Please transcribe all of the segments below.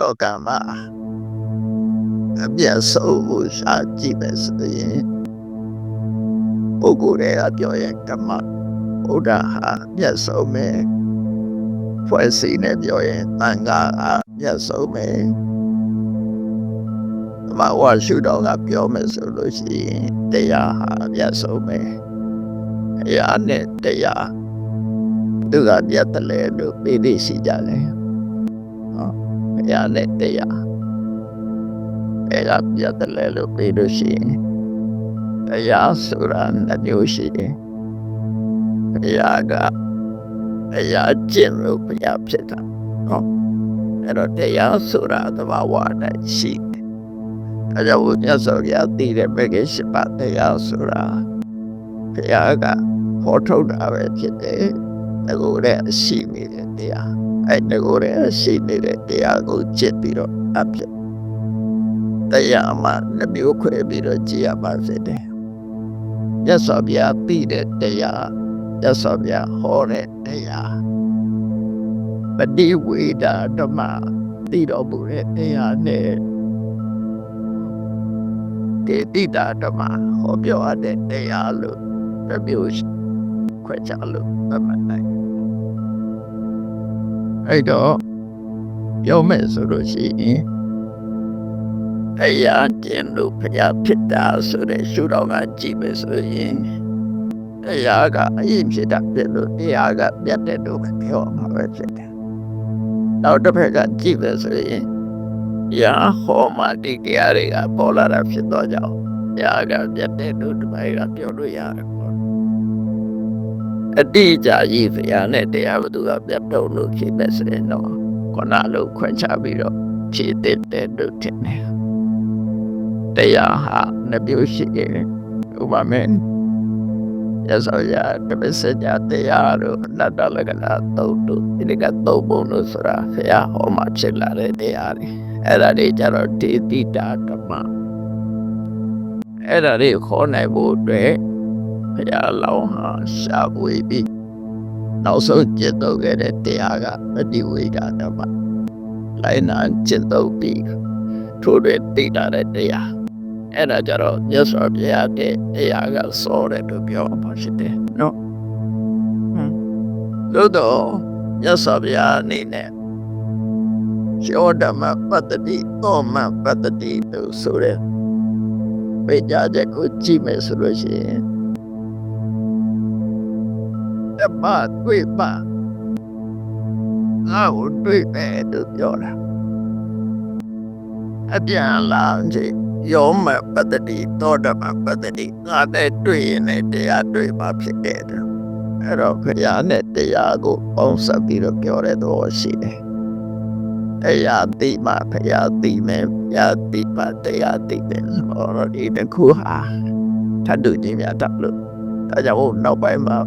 လောကမှာအပြည့်ဆုံးကိုရှာကြည့်မယ်ဆိုရင်ပုဂ္ဂိုလ်တွေကပြောရင်ကမ္မဘုရားဟာအပြည့်ဆုံးပဲဖွဲ့စည်းနေပြောရင်တန်ခါဟာအပြည့်ဆုံးပဲဓမ္မဝါရှုတော်ကပြောမယ်ဆိုလို့ရှိရင်တရားဟာအပြည့်ဆုံးပဲအရာနဲ့တရားသူကပြတ်တယ်လေလို့ပြည့်သိရှိကြတယ်ဟော အရာနဲ့တရားအဲ့ဒါပြတ်တယ်လေလို့ပြည့်လို့ရှိရင်တရားဆိုတာနှစ်မျိုးရှိတယ်တရားကအရာကျင့်လို့ဘုရားဖြစ်တာဟောအဲ့တော့တရားဆိုတာသဘာဝနဲ့ရှိတယ်အဲကြောင့်မြတ်စွာဘုရားတည်တဲ့ဘက်ကရှိပါတရားဆိုတာဘုရားကဟောထုတ်တာပဲဖြစ်တယ်ငကိုယ်ရဲ့ရှိနေတဲ့တရား အဲ့ငကိုယ်ရဲ့ရှိနေတဲ့တရားကိုကျင့်ပြီးတော့အဖြစ်တရားမှနှမျိုးခွဲပြီးတော့ကြည်ရပါစေတယ်မြတ်စွာဘုရားတည်တဲ့တရားမြတ်စွာဘုရားဟောတဲ့တရားပฏิဝေဒဓမ္မတည်တော်မူတဲ့တရားနဲ့တေတိတာဓမ္မဟောပြောရတဲ့တရားလို့တစ်မျိုးရှိခွဲခြားလို့သတ်မှတ်နိုင်တယ် အဲ့တော့ပြောမယ်ဆိုလို့ရှိရင်တရားကျင့်လို့ဘုရားဖြစ်တာဆိုတဲ့ရှုတော်ကကြည့်မယ်ဆိုရင်တရားကအရင်ဖြစ်တာဖြစ်လို့တရားကပြတ်တဲ့လို့ပဲပြောမှာပဲဖြစ်တယ်နောက်တစ်ဖက်ကကြည့်မယ်ဆိုရင်ရာဟောမှဒီတရားတွေကပေါ်လာတာဖြစ်တော့ကြောင်းတရားကပြတ်တဲ့လို့ဒီမိုင်းကပြောလို့ရတယ်ပေါ့ အတိအကျကြီးဘုရားနဲ့တရားဘသူကပြတ်တော့လို့ဖြစ်မယ်ဆိုရင်တော့ခုနလိုခွဲခြားပြီးတော့ဖြည့်တဲ့တဲ့လို့ထင်တယ်တရားဟာနှစ်မျိုးရှိတယ်ဥပမာရသော်ရတပည့်စကြတရားတို့အနတ္တလက္ခဏာသုံးတို့ဒီကသုံးပုံလို့ဆိုတာဘုရားဟောမှာဖြစ်လာတဲ့တရားတွေအဲ့ဒါတွေကြတော့ဒေတိတာဓမ္မအဲ့ဒါတွေခေါ်နိုင်ဖို့အတွက် ဘုရားလောင်းဟာရှားပွေပြီးနောက်ဆုံးကျင့်သုံးခဲ့တဲ့တရားကပฏิဝေဒဓမ္မလိုက်နာကျင့်သုံးပြီးထိုးတွေသိတာတဲ့တရားအဲ့ဒါကြတော့မြတ်စွာဘုရားတဲ့တရားကစောတယ်လို့ပြောပါရှိတယ်နော်ဟမ်လို့တော့မြတ်စွာဘုရားအနေနဲ့ယောဓမ္မပတ္တိသောမပတ္တိလို့ဆိုတဲ့ပိကြတဲ့ကိုကြည့်မယ်ဆိုလို့ရှိရင် တမတွေ့ပါငါ့ကိုတွေ့မယ်လို့ပြောတာအပြန်လာကြည့်ယောမပတ္တိသောဓမ္မပတ္တိငါနဲ့တွေ့ရင်လည်းတရားတွေ့ပါဖြစ်တယ်အဲ့တော့ခရနဲ့တရားကိုပေါင်းစပ်ပြီးတော့ပြောတဲ့သဘောရှိတယ်တရားသိမှဖရာသိမယ်ဖရာသိမှတရားသိတယ်ဟောတော့ဒီတစ်ခုဟာထပ်တူချင်းများတော့လို့ဒါကြောင့်နောက်ပိုင်းမှာ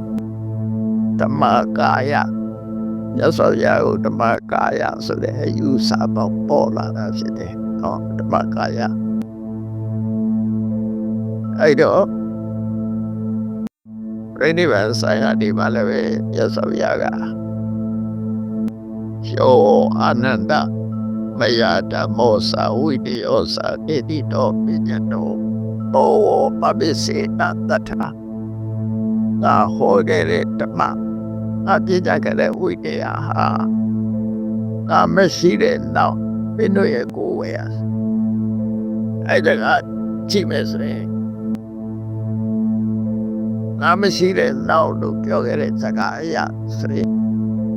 ဓမ္မကာယရသော်ရာကိုဓမ္မကာယဆိုတဲ့အယူဆပေါပေါ်လာတာဖြစ်တယ်ဟောဓမ္မကာယအဲ့တော့ပြိဋိဘံဆိုင်ရာဒီမှာလည်းပဲရသော်ရာကယောအာနန္ဒမယဓမ္မောသာဝိတယောသာတိတိတောပညတောဘောပပိစေတတထ ငါဟောခဲ့တဲ့ဓမ္မငါပြကြခဲ့တဲ့ဝိတယဟာငါမရှိတဲ့နောက်မင်းတို့ရဲ့ကိုယ်ဝယ်ရအဲ့ဒါကကြည့်မယ်ဆိုရင်ငါမရှိတဲ့နောက်လို့ပြောခဲ့တဲ့စကားအရာဆိုရင်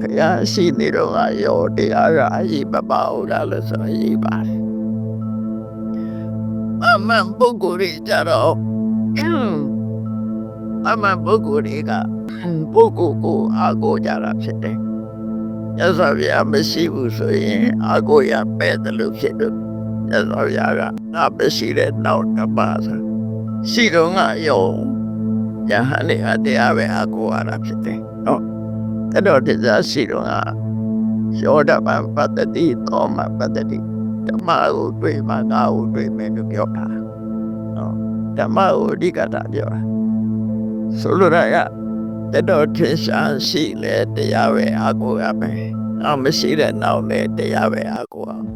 ဖယားရှိနေတော့ကရောတရားကအရေးမပါဘူးလားလို့ဆိုရေးပါတယ်အမှန်ပုဂ္ဂိုလ်တွေကြတော့ အမှန်ပုဂ္ဂိုလ်တွေကပုဂ္ဂိုလ်ကိုအာကိုကြတာဖြစ်တယ်ရသော်ဗျာမရှိဘူးဆိုရင်အာကိုရပဲ့တယ်လို့ဖြစ်လို့ရသော်ဗျာကငါမရှိတဲ့နောက်တစ်ပါးဆိုရှိတော့ငါရောယဟန်နေအတရားပဲအာကိုရတာဖြစ်တယ်နော်အဲ့တော့တရားရှိတော့ကယောဓမပတ္တိသောမပတ္တိဓမ္မကိုတွေ့မှငါ့ကိုတွေ့မယ်လို့ပြောတာနော်ဓမ္မကိုအဓိကတာပြောတာ ဆိုလိုတာကတတော်ထင်ရှားရှိလေတရားပဲအကိုရမယ်။အမရှိတဲ့နောက်လေတရားပဲအကိုရ။